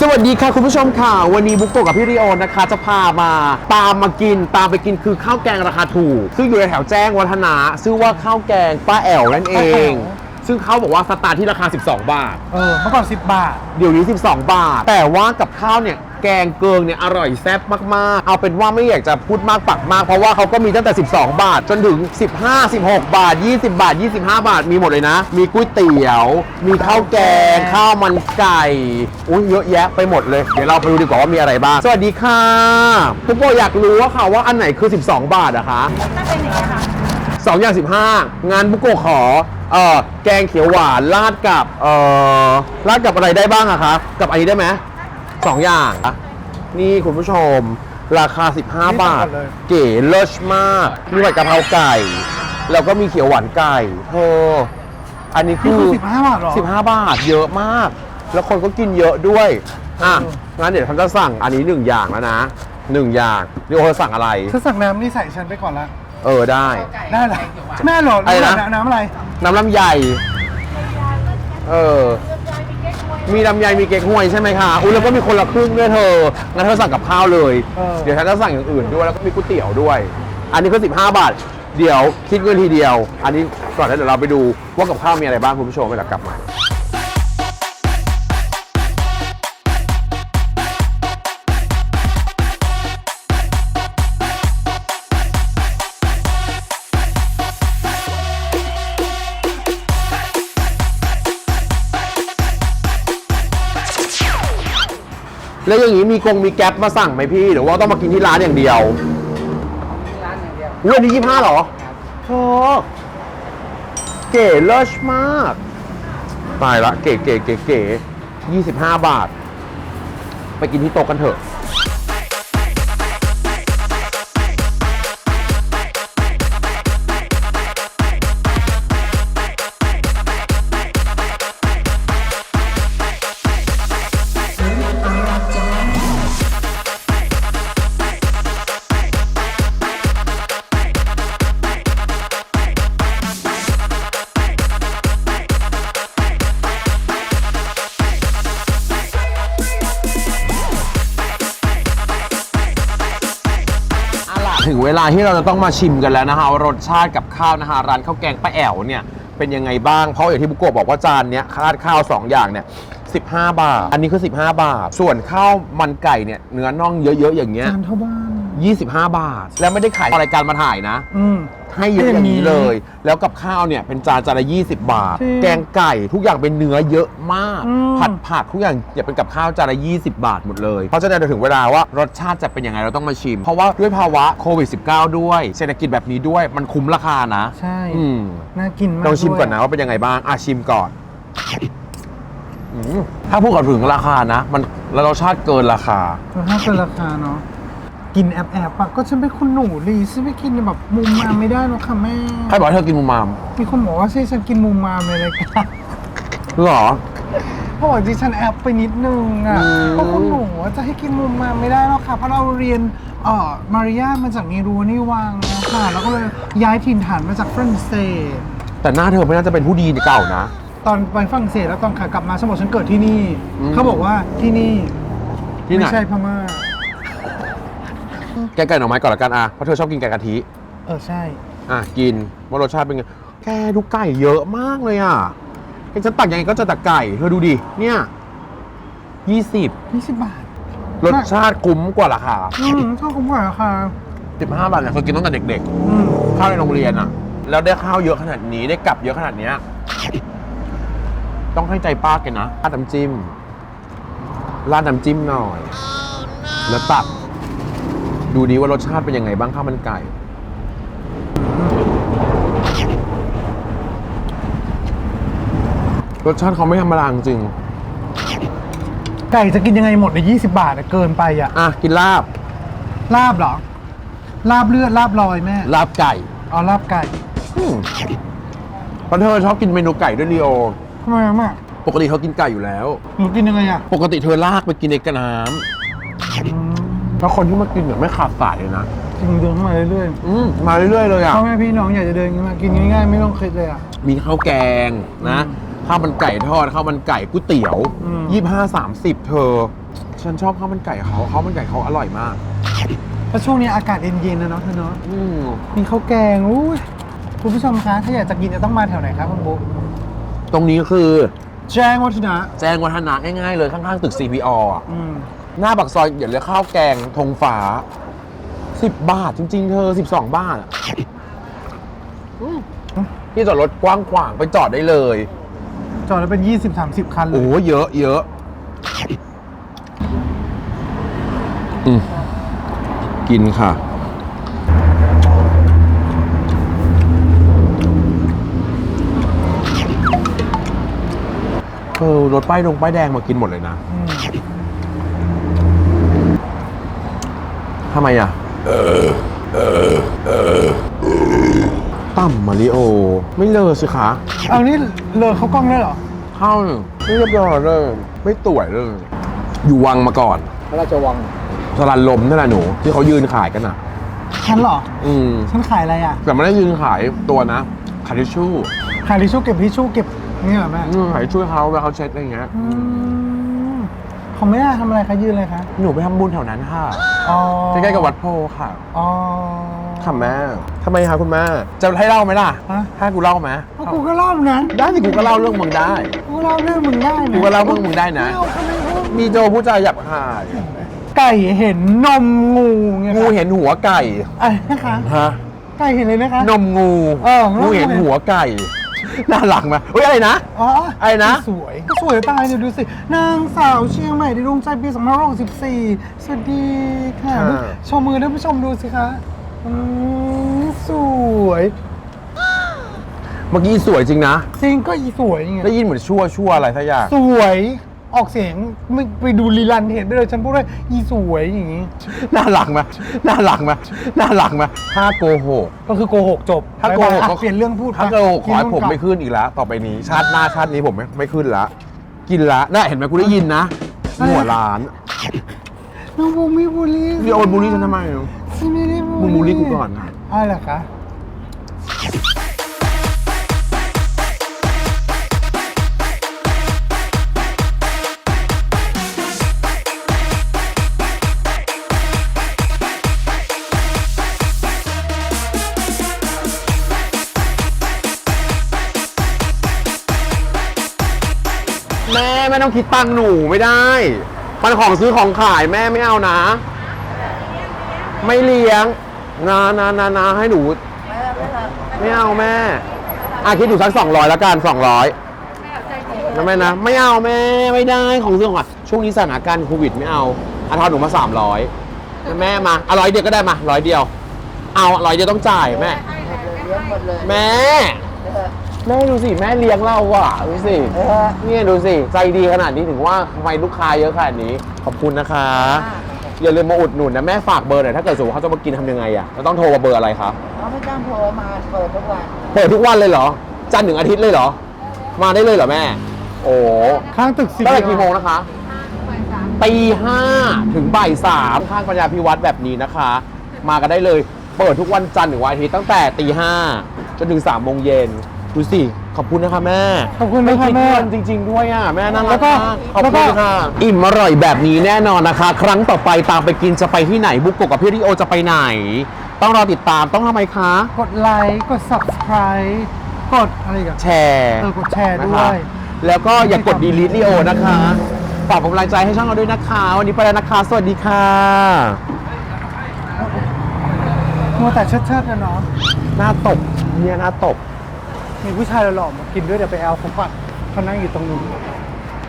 สวัสดีค่ะคุณผู้ชมค่ะ วันนี้บุ๊กโกะกับพี่ริโอนะคะ จะพามาตามมากินตามไปกินคือข้าวแกงราคาถูก ซึ่งอยู่ในแถวแจ้งวัฒนะ ชื่อว่าข้าวแกงป้าแอ๋วนั่นเอง ซึ่งเขาบอกว่าสตาร์ทที่ราคา 12 บาท เออเมื่อก่อน 10 บาท เดี๋ยวนี้ 12 บาท แต่ว่ากับข้าวเนี่ย แกงเกิงเนี่ย อร่อยแซ่บมาก ๆ เอาเป็นว่าไม่อยากจะพูดมากปักมาก เพราะว่าเขาก็มีตั้งแต่ 12 บาท จนถึง 15 16 บาท 20 บาท 25 บาท มีหมดเลยนะ มีก๋วยเตี๋ยว มีข้าวแกง ข้าวมันไก่อุ้ยเยอะแยะไปหมดเลย เดี๋ยวเราไปดูดีกว่าว่ามีอะไรบ้าง สวัสดีค่ะทุกคนอยากรู้ว่าค่ะว่าอันไหนคือ 12 บาทอะคะ สองอย่างสิบห้างานบุโกะขอเอ่อแกงเขียวหวานราดกับเอ่อราดกับอะไรได้บ้างอะคะกับอันนี้ได้ไหมสองอย่างอะนี่คุณผู้ชม ราคา 15 บาทนี่ก่อนเลยเก๋เลิศมาก มีผัดกะเพราไก่ แล้วก็มีเขียวหวานไก่เธออันนี้นี่คืคืออ15บาทเหรอ 15 บาท เยอะมาก แล้วคนก็กินเยอะด้วย อะเอองั้นเดี๋ยวฉันจะสั่งอันนี้หนึ่งอย่างแล้วนะหนึ่งอย่างนี่โอจะสั่งอะไร เธอสั่งน้ำนี่ใส่ฉันไปก่อนละ เออได้ได้เหรอแม่เหรออะไรนะ น้ำอะไร น้ำลำไยเออ มีลำไยมีเก๊กฮวยใช่ไหมคะ อุ้ยแล้วก็มีคนละครึ่งด้วยเธอ งั้นเธอสั่งกับข้าวเลย เออ เดี๋ยวฉันจะสั่งอย่างอื่นด้วย แล้วก็มีก๋วยเตี๋ยวด้วย อันนี้ก็15 บาท เดี๋ยวคิดเงินทีเดียว อันนี้ก่อนแล้วเดี๋ยวเราไปดูว่ากับข้าวมีอะไรบ้างคุณผู้ชมเวลากลับมา แล้วอย่างนี้มีกงมีแก๊ปมาสั่งไหมพี่ หรือว่าต้องมากินที่ร้านอย่างเดียวร้านอย่างเดียวเรื่องนี้ยี่ห้าหรอโธ่เก๋เลิศมาก ตายละ เก๋เก๋เก๋เก๋ยี่สิบห้าบาท ไปกินที่โต๊ะกันเถอะ ถึงเวลาที่เราจะต้องมาชิมกันแล้วนะคะว่ารสชาติกับข้าวนะคะร้านข้าวแกงป้าแอ๋วเนี่ยเป็นยังไงบ้างเพราะอย่างที่บุโกะบอกว่าจานเนี้ยคาดข้าว 2 อย่างเนี่ย15 บาท อันนี้คือ 15 บาท ส่วนข้าวมันไก่เนี่ยเนื้อน่องเยอะๆอย่างเงี้ยจานเท่าบ้าน25 บาท แล้วไม่ได้ขายรายการมาถ่ายนะ อืม ให้เยอะอย่างนี้เลย แล้วกับข้าวเนี่ยเป็นจานจานละ20 บาท จริงแกงไก่ทุกอย่างเป็นเนื้อเยอะมาก อืม ผัดผักทุกอย่างอย่าเป็นกับข้าวจานละ20 บาทหมดเลย เพราะฉะนั้นเดี๋ยวถึงเวลาว่ารสชาติจะเป็นยังไงเราต้องมาชิม เพราะว่าด้วยภาวะโควิด -19 ด้วยเศรษฐกิจแบบนี้ด้วยมันคุ้มราคานะใช่ อืมน่ากินมากลองชิมก่อนนะด้วยว่าเป็นยังไงบ้างอะชิมก่อนอืมถ้าพูดกับถึงราคานะ มันแล้วรสชาติเกินราคาเออถ้าเป็นราคาเนาะ กินแอบแอบๆอะก็ฉันเป็นคนหนูลีฉันไม่กินแบบมุมมามไม่ได้หรอกค่ะแม่ใครบอกให้เธอกินมูมามมีคนบอกว่าใช่ฉันกินมุมมามเลยเลยค่ะหรอ เขาบอกดิฉันแอบไปนิดนึงอะอืม เพราะคุณหนูอะจะให้กินมุมมามไม่ได้หรอกค่ะเพราะเราเรียนเอ่อมารยาทมาจากเนรูนี่วังนะคะแล้วก็เลยย้ายถิ่นฐานมาจากฝรั่งเศส แต่หน้าเธอไม่น่าจะเป็นผู้ดีเก่านะ ตอนไปฝรั่งเศสแล้วตอนขากลับมาฉันบอกฉันเกิดที่นี่ อืมเขาบอกว่าที่นี่ที่ไหน ไม่ใช่พม่า แกงไก่หน่อไม้ก่อนละกันอะเพราะเธอชอบกินไก่กะทิเออใช่ อะกินว่ารสชาติเป็นไงแกดูไก่เยอะมากเลยอะไอ้ฉันตักยังไงก็จะตักไก่เธอดูดิเนี่ยยี่สิบ20 บาท รสชาติคุ้มกว่าราคาอืมเท่ากับว่าราคาสิบห้าบาทเนี่ยเคยกินตั้งแต่เด็กอืมๆข้าวในโรงเรียนอะ แล้วได้ข้าวเยอะขนาดนี้ได้กลับเยอะขนาดเนี้ยต้องให้ใจป้าแกันนะราดน้ำจิ้มราดน้ำจิ้มหน่อย แล้วตัก ดูดีว่ารสชาติเป็นยังไงบ้างข้าวมันไก่ รสชาติเขาไม่ธรรมดาจริง ไก่จะกินยังไงหมดใน 20 บาทอะเกินไปอะอะ กินลาบ ลาบเหรอ ลาบเลือด ลาบลอยแม่ ลาบไก่เอาลาบไก่อืมเพราะเธอชอบกินเมนูไก่ด้วยลีโอ ทำไมอะแม่ปกติเขากินไก่อยู่แล้ว หนูกินยังไงอะปกติเธอลากไปกินในกระน้อืมำ แล้วคนที่มากินเนี่ยไม่ขาดสายเลยนะจริงเดินเข้ามาเรื่อยอืมมาเรื่อยๆเลยๆอะ พ่อแม่พี่น้องอยากจะเดินมากินง่ายๆไม่ต้องคิดเลยอะมีข้าวแกงนะอืมข้าวมันไก่ทอดข้าวมันไก่ก๋วยเตี๋ยวอืม ยี่ห้าสามสิบเธอ ฉันชอบข้าวมันไก่เขาข้าวมันไก่เขาอร่อยมาก แล้วช่วงนี้อากาศเย็นๆนะเนาะเธอเนาะอืมมีข้าวแกงอุ้ยคุณผู้ชมคะถ้าอยากจะกินจะต้องมาแถวไหนครับคุณบุ๊กตรงนี้คือแจ้งวัฒนะแจ้งวัฒนะง่ายๆเลยข้างๆตึก CPO อะอืม หน้าปากซอยเดี๋ยวเรียกข้าวแกงธงฟ้า10บาทจริง ๆ เธอ12บาทอะอืมที่จอดรถกว้างขวางไปจอดได้เลย จอดแล้วเป็น 20-30 คันเลโอ้ย โหเยอะเยอะอืมกินค่ะ เออรถป้ายดงป้ายแดงมากินหมดเลยนะ อืม ทำไมอะต่ำมาริโอ ไม่เลอสิคะเอานี่เลอเขากล้องได้เหรอ เข้าไม่เรียบร้อยเลยไม่ต่วยเลยอยู่วังมาก่อนพระราชวังสลันลมนั่นแหละหนู ที่เขายืนขายกันอะ ฉันเหรอ อืม ฉันขายอะไรอะแต่ไม่ได้ยืนขายตัวนะขายทิชชู่ขายทิชชู่เก็บทิชชู่เก็บนี่เหรอแม่อืมขายทิชชู่ให้เขาเวลาเขาเช็ดอะไรอย่างเงี้ย อืม เขาไม่ได้ทำอะไรคะยืนเลยคะหนูไปทำบุญแถวนั้นค่ะอ๋อใกล้ๆกับวัดโพค่ะอ๋อค่ะแม่ทำไมคะคุณแม่จะให้เล่าไหมล่ะฮะให้กูเล่าไหมเอากูก็เล่านะได้สิกูก็เล่าเรื่องมึงได้ กูเล่าเรื่องมึงได้นะกูก็เล่าเรื่องมึงได้นะ ไม่เอาเขาไม่เอามีโจผู้จาหยาบคายไก่เห็นนมงูไงคะงูเห็นหัวไก่อะไรนะคะ ฮะไก่เห็นเลยนะคะนมงูเอองูเห็นหัวไก่ น่ารักไหมเฮ้ยอะไรนะ อ๋ออะไรนะ สวยก็สวยตายเนี่ยดูสิ นางสาวเชียงใหม่ในดวงใจปี2564 สวัสดีค่ะค่ะชมมือท่านผู้ชมดูสิคะอืมสวย เมื่อกี้สวยจริงนะ จริงก็อีสวยไงได้ยินเหมือนชั่วชั่วอะไรสักอย่าง สวย ออกเสียงไม่ไปดูลีลันเห็นได้เลยฉันพูดว่าอีสวยอย่างนี้ น่ารักไหมน่ารักไหมน่ารักไหมถ้าโกหก ก็คือโกหกจบถ้าโกหกบ๊ยบยก็อะเปลี่ยนเรื่องพูดถ้าโกหกขอให้กินผมนู่นไม่ขึ้นอีกแล้ว ต่อไปนี้ ชาติหน้าชาตินี้ผมไม่ไม่ขึ้นละ กินละน่าเห็นไหมกูได้ยินนะหัวร้านน้องบูมไม่บูลลี่พี่โอนบูลลี่ฉันทำไมฉันไม่ได้มึงบูลลี่กูก่อนนะ อะไรเหรอคะ ต้องคิดตังค์หนูไม่ได้มันของซื้อของขายแม่ไม่เอานะ ไม่เลี้ยงนานานานาให้หนู ไม่เอาแม่อาคิดอยู่สักสองร้อยแล้วกันสองร้อยนะแม่นะไม่เอาแม่ไม่ได้ของซื้อของขายช่วงนี้สถานการณ์โควิดไม่เอาอาทอนหนูมาสามร้อยแม่มาอร้อยเดียวก็ได้มาร้อยเดียว เอาร้อยเดียวต้องจ่ายแม่แม่ แม่ดูสิแม่เลี้ยงเราอะดูสิเออเนี่ยดูสิใจดีขนาดนี้ถึงว่าทำไมลูกค้าเยอะขนาดนี้ขอบคุณนะคะ อย่าลืมมาอุดหนุนนะแม่ฝากเบอร์หน่อยถ้าเกิดสมมติเขาจะมากินทำยังไงอะจะต้องโทรมาเบอร์อะไรคะเขาไม่ต้องโทรมาเปิดทุกวันเปิดทุกวันเลยเหรอ จันทร์ถึงอาทิตย์เลยเหรอ มาได้เลยเหรอแม่ โอ้ข้างตึกสิตั้งแต่กี่โมงนะคะตีห้าถึงบ่ายสามข้างปัญญาพิวัตรแบบนี้นะคะ มากันได้เลย เปิดทุกวันจันทร์ถึงวันอาทิตย์ตั้งแต่ตีห้าจนถึงสามโมงเย็น ดูสิ ขอบคุณนะคะแม่ขอบคุณนะคะแม่ไคิดเงินจริง ๆ ด้วยอะ แม่น่ารัแล้กวก็มากขอบแล้วก็ คุณค่ะ อิ่มอร่อยแบบนี้แน่นอนนะคะ ครั้งต่อไปตามไปกินจะไปที่ไหนบุกโกะกับพี่ริโอจะไปไหน ต้องรอติดตามต้องทำไมคะ กดไลค์ กด subscribe กดอะไรอีกัน แชร์เออกดแชร์ด้นะวคะยแล้วก็อย่ากดดีลิทริโอนะคะฝากเป็นกำลังใจให้ช่องเราด้วยนะคะ วันนี้ไปแล้วนะคะ สวัสดีค่ะ มัวแต่เชิดเชิดๆนะเนาะ หน้าตบเนี่ยหน้าตบ มีผู้ชายหล่อๆมากินด้วยเดี๋ยวไปเอาเขาก่อนเขานั่งอยู่ตรงนู้น